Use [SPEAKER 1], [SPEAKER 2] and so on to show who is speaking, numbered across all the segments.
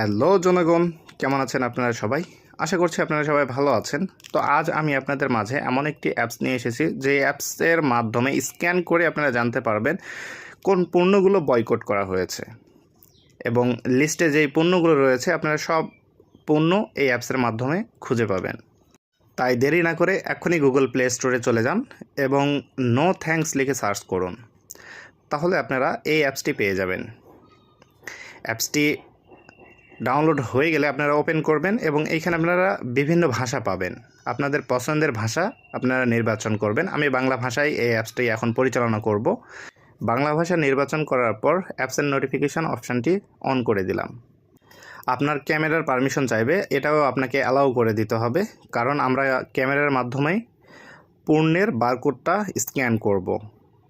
[SPEAKER 1] Hello জনগণ, কেমন আছেন আপনারা সবাই? আশা করছি আপনারা সবাই ভালো আছেন। তো আজ আমি আপনাদের মাঝে এমন একটি অ্যাপস নিয়ে এসেছি, যে অ্যাপসের মাধ্যমে স্ক্যান করে আপনারা জানতে পারবেন কোন পণ্যগুলো বয়কট করা হয়েছে। এবং লিস্টে যেই পণ্যগুলো রয়েছে, আপনারা সব পণ্য এই অ্যাপসের মাধ্যমে খুঁজে পাবেন। তাই দেরি না করে এখনই গুগল প্লে স্টোরে চলে যান এবং নো থ্যাঙ্কস লিখে সার্চ করুন। তাহলে আপনারা এই অ্যাপসটি পেয়ে যাবেন। অ্যাপসটি ডাউনলোড হয়ে গেলে আপনারা ওপেন করবেন এবং এইখানে আপনারা বিভিন্ন ভাষা পাবেন। আপনাদের পছন্দের ভাষা আপনারা নির্বাচন করবেন। আমি বাংলা ভাষায় এই অ্যাপসটি এখন পরিচালনা করব। বাংলা ভাষা নির্বাচন করার পর অ্যাপসের নোটিফিকেশান অপশানটি অন করে দিলাম। আপনার ক্যামেরার পারমিশন চাইবে, এটাও আপনাকে অ্যালাউ করে দিতে হবে। কারণ আমরা ক্যামেরার মাধ্যমেই পণ্যের বারকোডটা স্ক্যান করব।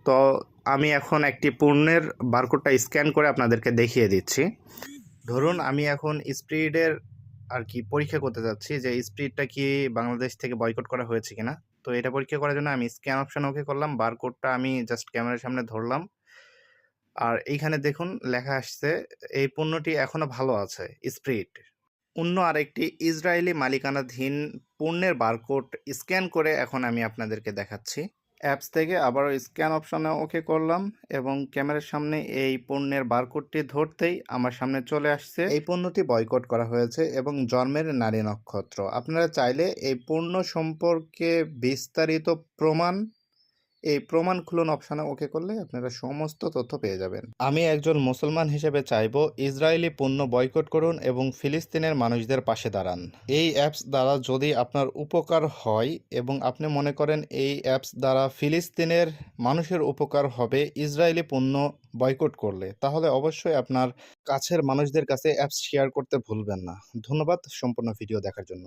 [SPEAKER 1] তো আমি এখন একটি পণ্যের বারকোডটা স্ক্যান করে আপনাদেরকে দেখিয়ে দিচ্ছি। ধরুন আমি এখন স্পিডের আর কি পরীক্ষা করতে যাচ্ছি যে স্পিডটা কি বাংলাদেশ থেকে বয়কট করা হয়েছে কিনা? তো এটা পরীক্ষা করার জন্য আমি স্ক্যান অপশন ওকে করলাম বারকোডটা আমি জাস্ট ক্যামেরার সামনে ধরলাম। আর এইখানে দেখুন লেখা আসছে, এই পণ্যটি এখনও ভালো আছে স্প্রিট অন্য আরেকটি ইসরায়েলি মালিকানাধীন পণ্যের বারকোড স্ক্যান করে এখন আমি আপনাদেরকে দেখাচ্ছি। অ্যাপস থেকে আবারও স্ক্যান অপশানে ওকে করলাম এবং ক্যামেরার সামনে এই পণ্যের বারকোডটি ধরতেই আমার সামনে চলে আসছে। এই পণ্যটি বয়কট করা হয়েছে এবং জন্মের নারী নক্ষত্র। আপনারা চাইলে এই পণ্য সম্পর্কে বিস্তারিত প্রমাণ এই প্রমাণ খুলুন অপশানে ওকে করলে আপনারা সমস্ত তথ্য পেয়ে যাবেন। আমি একজন মুসলমান হিসেবে চাইব ইসরায়েলি পণ্য বয়কট করুন এবং ফিলিস্তিনের মানুষদের পাশে দাঁড়ান। এই অ্যাপস দ্বারা যদি আপনার উপকার হয় এবং আপনি মনে করেন এই অ্যাপস দ্বারা ফিলিস্তিনের মানুষের উপকার হবে ইসরায়েলি পণ্য বয়কট করলে, তাহলে অবশ্যই আপনার কাছের মানুষদের কাছে অ্যাপস শেয়ার করতে ভুলবেন না। ধন্যবাদ সম্পূর্ণ ভিডিও দেখার জন্য।